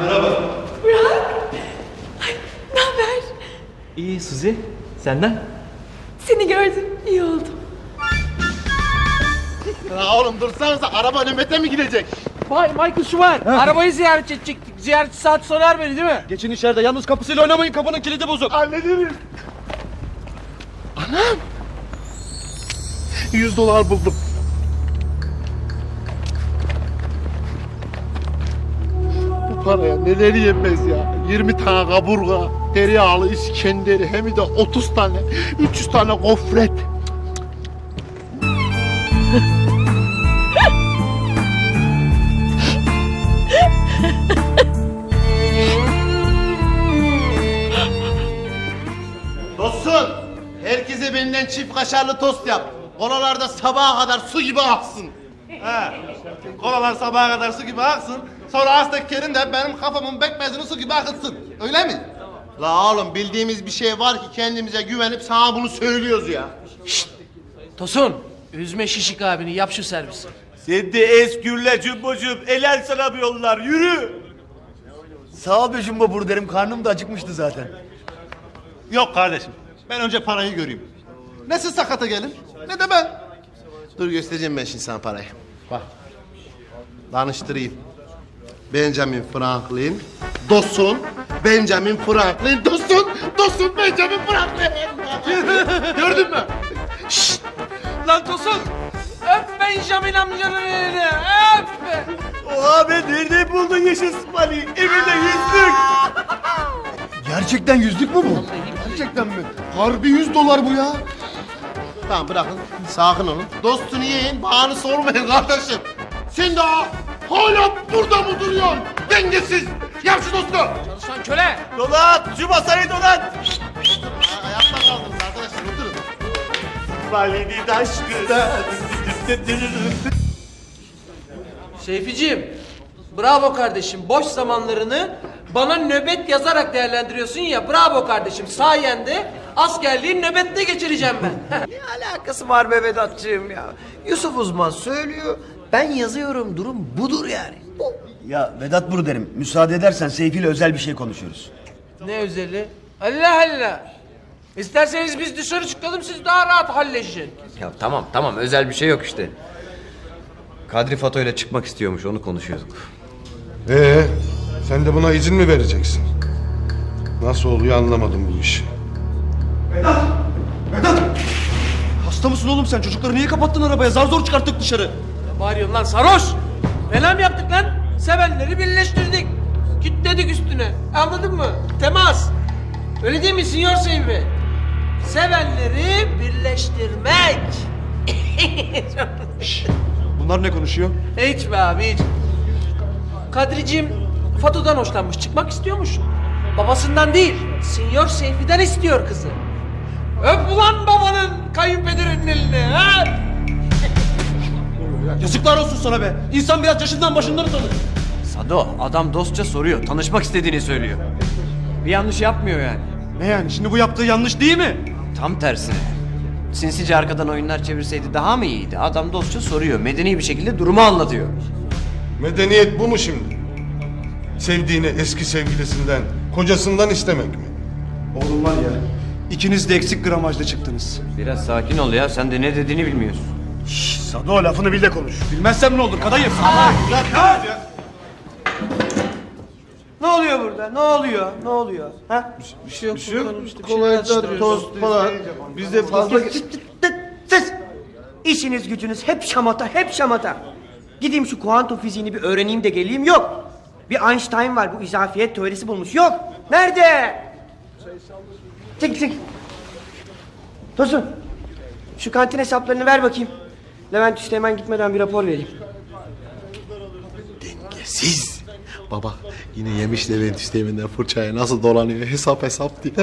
Ne haber? İyi Suzi. Senden? Seni gördüm. iyi oldu. Ya oğlum dursanıza araba nöbete mi gidecek? Vay Michael Schumacher. Arabayı ziyaret edecektik. Ziyaretçi saat sorar beni değil mi? Geçin içeride yalnız kapısıyla oynamayın kapının kilidi bozuk. Hallederiz. Anam. 100 dolar buldum. Paraya neler yenmez ya. 20 tane kaburga, tereyağlı İskenderi, hem de 30 tane, 300 tane gofret. Dostum, herkese benden çift kaşarlı tost yap. Kolalarda sabaha kadar su gibi aksın. He. Kolalar sabaha kadar su gibi aksın. Sonra Aztek Kerim de benim kafamın bekmezini su gibi akıtsın. Öyle mi? La oğlum bildiğimiz bir şey var ki kendimize güvenip sana bunu söylüyoruz ya. Tosun. Üzme Şişik abini yap şu servisi. Sen de eskürle cümbocum elel sana bir yollar yürü. Sağ ol be Jumbo Bur derim. Karnım da acıkmıştı zaten. Yok kardeşim. Ben önce parayı göreyim. Ne siz sakata gelin ne de ben. Dur göstereceğim ben şimdi sana parayı. Bak. Danıştırayım. Benjamin Franklin, Dosun, Benjamin Franklin, Dosun, Dosun, Benjamin Franklin. Gördün mü? Şşt! Lan Tosun. Öp Benjamin amcanın elini. Öp. Oha be nerede buldun yeşil spali? Evinde yüzlük. Gerçekten yüzlük mü bu? Gerçekten mi? Harbi 100 dolar bu ya. Tamam bırakın, sakin olun. Dostunu yiyin, bağını sormayın kardeşim. Sen daha hala burada mı duruyorsun? Dengesiz. Yap şu dostu. Çalışan köle. Dolat şu masayı dolat. Ayakta kaldınız arkadaşlar, oturun. Spalini aşkı. Seyficim. Bravo kardeşim. Boş zamanlarını bana nöbet yazarak değerlendiriyorsun ya. Bravo kardeşim. Sayende askerliği nöbette geçireceğim ben. Ne alakası var be Vedat'cığım ya? Yusuf uzman söylüyor, ben yazıyorum durum budur yani. Ya Vedat Bur derim. Müsaade edersen Seyfi ile özel bir şey konuşuyoruz. ne özeli? Allah Allah. İsterseniz biz dışarı çıkalım siz daha rahat halleşin. Ya tamam tamam özel bir şey yok işte. Kadri Fato ile çıkmak istiyormuş onu konuşuyorduk. Ee, sen de buna izin mi vereceksin? Nasıl oluyor anlamadım bu işi. Hasta mısın oğlum sen? Çocukları niye kapattın arabaya? Zar zor çıkarttık dışarı. Ne bağırıyorsun lan sarhoş? Mı yaptık lan? Sevenleri birleştirdik. Kitledik üstüne. Anladın mı? Temas. Öyle değil mi Sinyor Seyfi? Sevenleri birleştirmek. Bunlar ne konuşuyor? hiç be abi hiç. Kadricim Fato'dan hoşlanmış. Çıkmak istiyormuş. Babasından değil. Sinyor Seyfi'den istiyor kızı. Öp ulan babanın kayınpederinin elini. Ha? Yazıklar olsun sana be. İnsan biraz yaşından başından utanır. Sado adam dostça soruyor. Tanışmak istediğini söylüyor. Bir yanlış yapmıyor yani. Ne yani? Şimdi bu yaptığı yanlış değil mi? Tam tersine. Sinsice arkadan oyunlar çevirseydi daha mı iyiydi? Adam dostça soruyor. Medeni bir şekilde durumu anlatıyor. Medeniyet bu mu şimdi? Sevdiğini eski sevgilisinden, kocasından istemek mi? Oğlum var ya. İkiniz de eksik gramajda çıktınız. Biraz sakin ol ya. Sen de ne dediğini bilmiyorsun. Sado lafını bil de konuş. Bilmezsem ne olur kadayıf. Ne oluyor burada? Ne oluyor? Ne oluyor? Ha? Bir şey yok. Bir şey yok. Bir şeyler atıştırıyoruz. tost falan. Biz de fazla... Siz işiniz gücünüz hep şamata, hep şamata. Gideyim şu kuantum fiziğini bir öğreneyim de geleyim yok. Bir Einstein var bu izafiyet teorisi bulmuş yok. Nerede? Çek çek. Tosun. Şu kantin hesaplarını ver bakayım. Levent Üste hemen gitmeden bir rapor vereyim. Siz. Baba yine yemiş Levent Üsteğmen'den fırçaya nasıl dolanıyor hesap hesap diye.